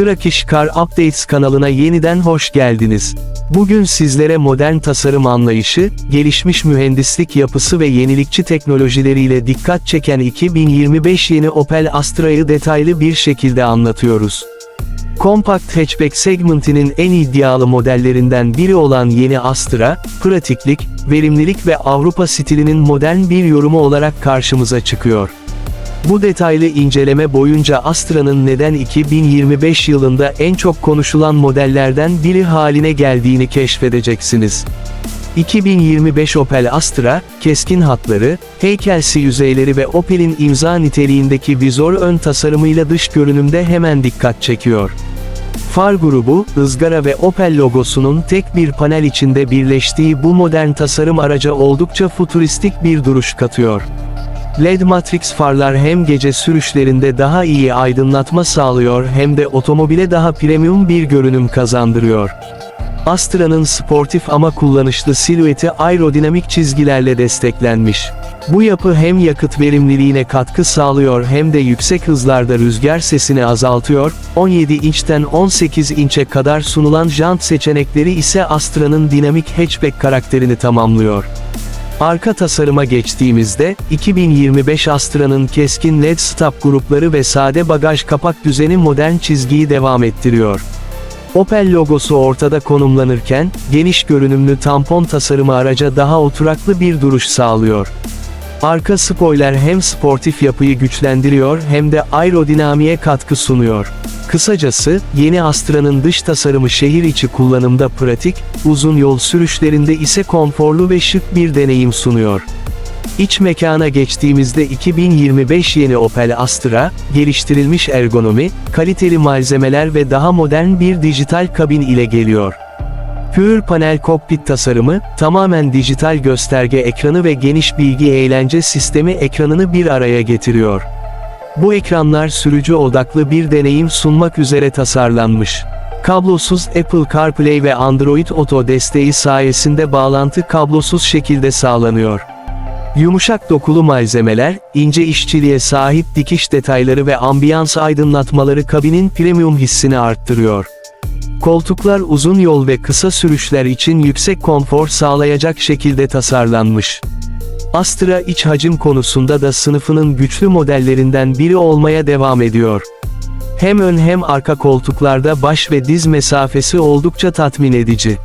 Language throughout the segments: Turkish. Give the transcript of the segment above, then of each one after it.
Turkish Car Updates kanalına yeniden hoş geldiniz. Bugün sizlere modern tasarım anlayışı, gelişmiş mühendislik yapısı ve yenilikçi teknolojileriyle dikkat çeken 2025 yeni Opel Astra'yı detaylı bir şekilde anlatıyoruz. Kompakt hatchback segmentinin en iddialı modellerinden biri olan yeni Astra, pratiklik, verimlilik ve Avrupa stilinin modern bir yorumu olarak karşımıza çıkıyor. Bu detaylı inceleme boyunca Astra'nın neden 2025 yılında en çok konuşulan modellerden biri haline geldiğini keşfedeceksiniz. 2025 Opel Astra, keskin hatları, heykelsi yüzeyleri ve Opel'in imza niteliğindeki vizör ön tasarımıyla dış görünümde hemen dikkat çekiyor. Far grubu, ızgara ve Opel logosunun tek bir panel içinde birleştiği bu modern tasarım araca oldukça futuristik bir duruş katıyor. LED Matrix farlar hem gece sürüşlerinde daha iyi aydınlatma sağlıyor hem de otomobile daha premium bir görünüm kazandırıyor. Astra'nın sportif ama kullanışlı silüeti aerodinamik çizgilerle desteklenmiş. Bu yapı hem yakıt verimliliğine katkı sağlıyor hem de yüksek hızlarda rüzgar sesini azaltıyor, 17 inçten 18 inçe kadar sunulan jant seçenekleri ise Astra'nın dinamik hatchback karakterini tamamlıyor. Arka tasarıma geçtiğimizde, 2025 Astra'nın keskin LED stop grupları ve sade bagaj kapak düzeni modern çizgiyi devam ettiriyor. Opel logosu ortada konumlanırken, geniş görünümlü tampon tasarımı araca daha oturaklı bir duruş sağlıyor. Arka spoiler hem sportif yapıyı güçlendiriyor hem de aerodinamiğe katkı sunuyor. Kısacası, yeni Astra'nın dış tasarımı şehir içi kullanımda pratik, uzun yol sürüşlerinde ise konforlu ve şık bir deneyim sunuyor. İç mekana geçtiğimizde 2025 yeni Opel Astra, geliştirilmiş ergonomi, kaliteli malzemeler ve daha modern bir dijital kabin ile geliyor. Pure panel kokpit tasarımı, tamamen dijital gösterge ekranı ve geniş bilgi eğlence sistemi ekranını bir araya getiriyor. Bu ekranlar sürücü odaklı bir deneyim sunmak üzere tasarlanmış. Kablosuz Apple CarPlay ve Android Auto desteği sayesinde bağlantı kablosuz şekilde sağlanıyor. Yumuşak dokulu malzemeler, ince işçiliğe sahip dikiş detayları ve ambiyans aydınlatmaları kabinin premium hissini arttırıyor. Koltuklar uzun yol ve kısa sürüşler için yüksek konfor sağlayacak şekilde tasarlanmış. Astra iç hacim konusunda da sınıfının güçlü modellerinden biri olmaya devam ediyor. Hem ön hem arka koltuklarda baş ve diz mesafesi oldukça tatmin edici.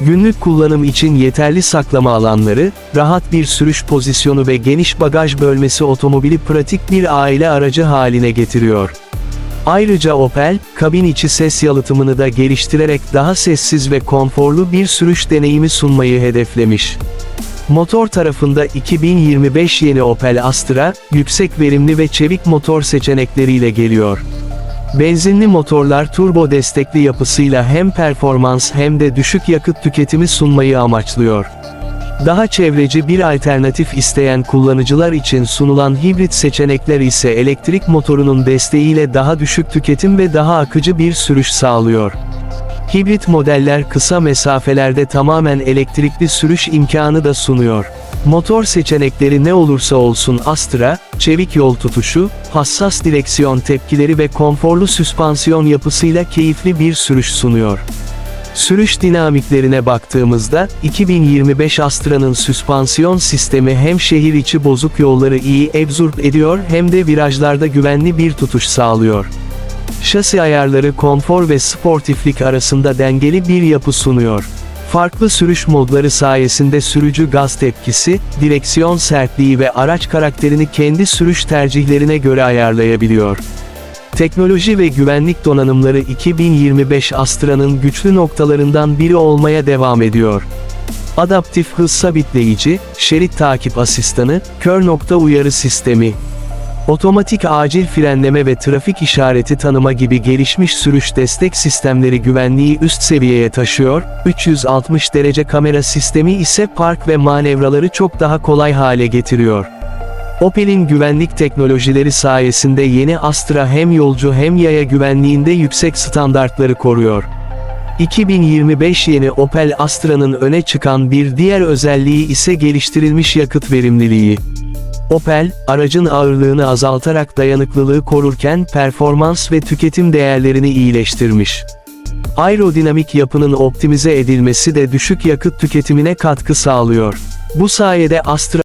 Günlük kullanım için yeterli saklama alanları, rahat bir sürüş pozisyonu ve geniş bagaj bölmesi otomobili pratik bir aile aracı haline getiriyor. Ayrıca Opel, kabin içi ses yalıtımını da geliştirerek daha sessiz ve konforlu bir sürüş deneyimi sunmayı hedeflemiş. Motor tarafında 2025 yeni Opel Astra, yüksek verimli ve çevik motor seçenekleriyle geliyor. Benzinli motorlar turbo destekli yapısıyla hem performans hem de düşük yakıt tüketimi sunmayı amaçlıyor. Daha çevreci bir alternatif isteyen kullanıcılar için sunulan hibrit seçenekler ise elektrik motorunun desteğiyle daha düşük tüketim ve daha akıcı bir sürüş sağlıyor. Hibrit modeller kısa mesafelerde tamamen elektrikli sürüş imkanı da sunuyor. Motor seçenekleri ne olursa olsun Astra, çevik yol tutuşu, hassas direksiyon tepkileri ve konforlu süspansiyon yapısıyla keyifli bir sürüş sunuyor. Sürüş dinamiklerine baktığımızda, 2025 Astra'nın süspansiyon sistemi hem şehir içi bozuk yolları iyi absorb ediyor hem de virajlarda güvenli bir tutuş sağlıyor. Şasi ayarları konfor ve sportiflik arasında dengeli bir yapı sunuyor. Farklı sürüş modları sayesinde sürücü gaz tepkisi, direksiyon sertliği ve araç karakterini kendi sürüş tercihlerine göre ayarlayabiliyor. Teknoloji ve güvenlik donanımları 2025 Astra'nın güçlü noktalarından biri olmaya devam ediyor. Adaptif hız sabitleyici, şerit takip asistanı, kör nokta uyarı sistemi, Otomatik acil frenleme ve trafik işareti tanıma gibi gelişmiş sürüş destek sistemleri güvenliği üst seviyeye taşıyor, 360 derece kamera sistemi ise park ve manevraları çok daha kolay hale getiriyor. Opel'in güvenlik teknolojileri sayesinde yeni Astra hem yolcu hem yaya güvenliğinde yüksek standartları koruyor. 2025 yeni Opel Astra'nın öne çıkan bir diğer özelliği ise geliştirilmiş yakıt verimliliği. Opel, aracın ağırlığını azaltarak dayanıklılığı korurken performans ve tüketim değerlerini iyileştirmiş. Aerodinamik yapının optimize edilmesi de düşük yakıt tüketimine katkı sağlıyor. Bu sayede Astra